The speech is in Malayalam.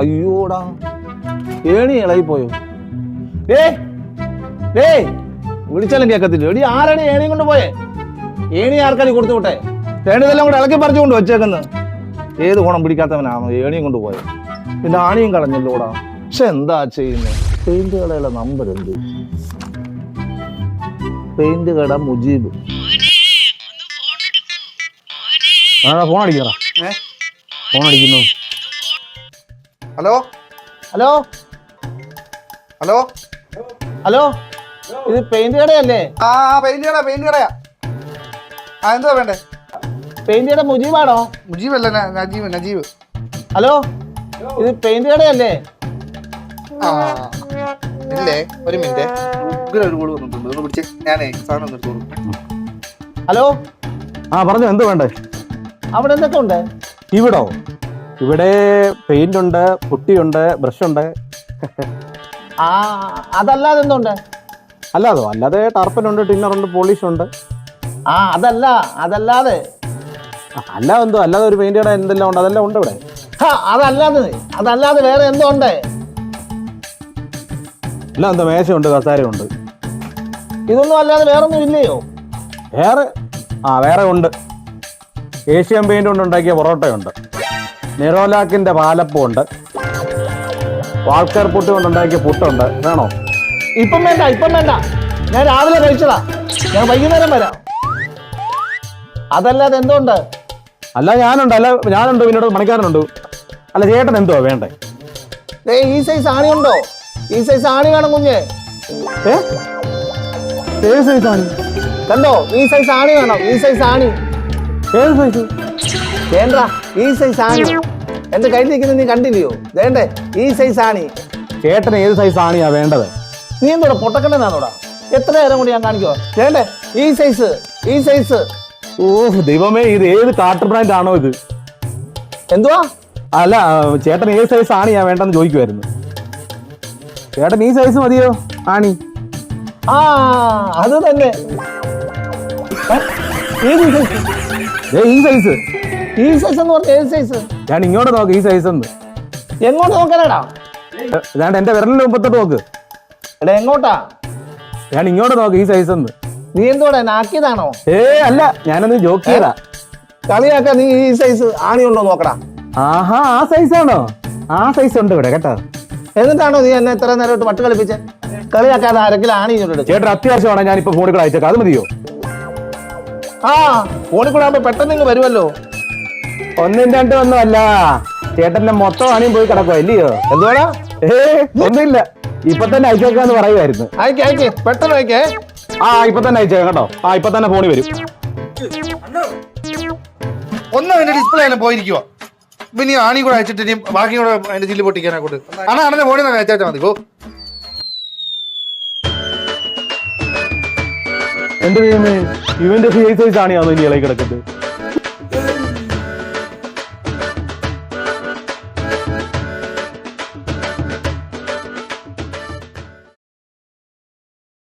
അയ്യോടാ. ഏണി ഇളകി പോയോ? ഏ ഏ വിളിച്ചാലും കേക്കത്തില്ല എടി ആരാണ് ഏണി കൊണ്ട് പോയേ? ഏണി ആർക്കാലി കൊടുത്തു വിട്ടെ? തേണിതെല്ലാം കൂടെ ഇളക്കി പറിച്ചു കൊണ്ട് വെച്ചേക്കുന്നു. ഏത് ഗുണം പിടിക്കാത്തവനാണോ ഏണിയും കൊണ്ട് പോയത് പിന്നെ ആണിയും കളഞ്ഞല്ലോടാ. പക്ഷെ എന്താ ചെയ്യുന്നത് പെയിന്റ് കടയുടെ നമ്പർ എന്ത്? പെയിന്റ് കട മുജീബ്. ആ ഫോൺ അടിക്കണ ഫോൺ അടിക്കുന്നു. ഹലോ? ഹലോ? ഹലോ? ഹലോ? ഇത് പെയിന്റ് കടയല്ലേ? ആ ആ പെയിന്റ് കട പെയിന്റ് കടയാ. ആ എന്താ വേണ്ടേ? പെയിന്റ് കട മുജീബാണോ? മുജീബ് അല്ല നജീബ് നജീബ്. ഹലോ? ഇത് പെയിന്റ് കടയല്ലേ? ആ ഇല്ലേ? ഒരു മിനിറ്റ്. ഉഗ്ര ഒരു കോൾ വന്നിട്ടുണ്ട്. ഒന്ന് പിടിച്ചേ. ഞാനേ സാധനം ഒന്ന് എടുത്തോളൂ. ഹലോ? ആ പറഞ്ഞു എന്താ വേണ്ടേ? അവിടെ എന്തൊക്കെ ഉണ്ട്? ഇവിടോ? ഇവിടെ പെയിന്റ് ഉണ്ട് പുട്ടിയുണ്ട് ബ്രഷ് ഉണ്ട്. ആ അതല്ലാതെ എന്തുണ്ട്? അല്ലാതോ അല്ലാതെ ടിന്നർ ടിന്നറുണ്ട് പോളിഷ് ഉണ്ട് ആ അതല്ല അതല്ലാതെ. അല്ല എന്തോ അല്ലാതെ ഒരു പെയിന്റ് കട എന്തെല്ലാം ഉണ്ട്? അതെല്ലാം ഉണ്ട് ഇവിടെ. ഹാ, അതല്ലാതെ അതല്ലാതെ വേറെ എന്തോ ഉണ്ട് അല്ല എന്തോ മേശയുണ്ട് കസാരയുണ്ട് ഇതൊന്നും അല്ലാതെ വേറെ ഒന്നും ഇല്ലയോ? വേറെ ആ വേറെ ഉണ്ട്. ഏഷ്യൻ പെയിന്റ് കൊണ്ട് ഉണ്ടാക്കിയ പൊറോട്ടയുണ്ട്. നിറോലാക്കിന്റെ പാലപ്പമുണ്ട് വാൾക്കർ പുട്ട് കൊണ്ട് ഉണ്ടാക്കിയ പുട്ടുണ്ട്. വേണോ? ഇപ്പം വേണ്ട ഇപ്പം വേണ്ട. ഞാൻ രാവിലെ കഴിച്ചതാ. ഞാൻ വൈകുന്നേരം വരാം. അതല്ലാതെ എന്തുണ്ട്? അല്ല ഞാനുണ്ട്. അല്ല ഞാനുണ്ട്. പിന്നീട് മണിക്കാരനുണ്ട്. അല്ല ചേട്ടൻ എന്തോ വേണ്ടേ? ദേ, ഈ സൈസ് ആണി ഉണ്ടോ? ഈ സൈസ് ആണി വേണം കുഞ്ഞ്. ഏ? സൈസ് ആണി? കണ്ടോ? ഈ സൈസ് ആണി വേണം. ഈ സൈസ് ആണി. ഏത് സൈസ് വേണ്ട ഈ സൈസ് ആണി. എന്റെ കയ്യിലിരിക്കുന്നത് നീ കണ്ടില്ലയോ? വേണ്ടേ ഈ സൈസ് ആണി. ചേട്ടന് ഏത് സൈസ് ആണിയാ വേണ്ടത്? നീ എന്തോടാ പൊട്ടക്കണ്ടെന്നാണോടാ എത്ര നേരം കൊണ്ട് ഞാൻ കാണിക്കോ വേണ്ടേ ഈ സൈസ് ഈ സൈസ് ഓ ദൈവമേ ഇത് ഏത് കാട്ടർ ബ്രാൻഡ് ആണോ ഇത്? എന്തുവാ? അല്ല ചേട്ടൻ ഏത് സൈസ് ആണിയാ വേണ്ടെന്ന് ചോദിക്കുമായിരുന്നു ചേട്ടൻ ഈ സൈസ് മതിയോ? ആണി. ആ അത് തന്നെ. ഈ സൈസ് ഈ സൈസ് എന്ന് പറഞ്ഞ ഏത് സൈസ് ഞാൻ ഇങ്ങോട്ട് നോക്ക് ഈ സൈസ് എന്ന് എങ്ങോട്ട് നോക്കാനാടാ? ഇതാണ്ട് എന്റെ വിരലിന്റെ മുമ്പത്തോട്ട് നോക്ക്. എടാ എങ്ങോട്ടാ? ഞാൻ ഇങ്ങോട്ട് നോക്ക് ഈ സൈസ് എന്ന് നീ എന്തോടാ നാക്കിയതാണോ? ഏ അല്ല ഞാനൊന്ന് ജോക്ക് ചെയ്താ കളിയാക്കാൻ നീ ഈ സൈസ് ആണി ഉണ്ടോ നോക്കടാ. ആഹാ ആ സൈസ് ആണോ? ആ സൈസ് ഉണ്ട് ഇവിടെ കേട്ടോ. എന്നിട്ടാണോ നീ എന്നെ ഇത്ര നേരമായിട്ട് വട്ട് കളിപ്പിച്ചേ? കളിയാക്കാതെ ആരെങ്കിലും ആണി ഇങ്ങോട്ട് ചേട്ടൻ അത്യാവശ്യമാണ് ഞാൻ ഇപ്പൊ ഫോണിൽ കൂടെ അയച്ചേക്കാം. അത് മതിയോ? ആ ഫോണിൽ കൂടെ ആകുമ്പോ പെട്ടെന്ന് ഇങ്ങ് വരുമല്ലോ ഒന്നും രണ്ടും ഒന്നും ചേട്ടന്റെ മൊത്തം ആണിയും പോയി കിടക്കുക ഇല്ലയോ? എന്തുവാടാ? ഏ ഒന്നില്ല ഇപ്പൊ തന്നെ അയച്ചേക്കാന്ന് പറയുമായിരുന്നു അയക്കേ അയക്കേ. പെട്ടെന്ന് അയക്കേ. ആ ഇപ്പൊ തന്നെ അയച്ചേക്കാം കേട്ടോ. ആ ഇപ്പൊ തന്നെ ഫോണി വരും. ഒന്നും അതിന്റെ ഡിസ്പ്ലേ തന്നെ പോയിരിക്കുക പിന്നെ ആണി കൂടെ അയച്ചിട്ട് ഇനി ബാക്കി കൂടെ അതിന്റെ ചില്ല് പൊട്ടിക്കാനെ കൊണ്ട്. അണ്ണാ അണ്ണന്റെ ഫോണിൽ നിന്ന് അയച്ചാൽ മതി. പോ. എന്റെ ഇവന്റെ സൈസ് ആണിയാണോ ഇനി ഇളകി കിടക്കുന്നത്?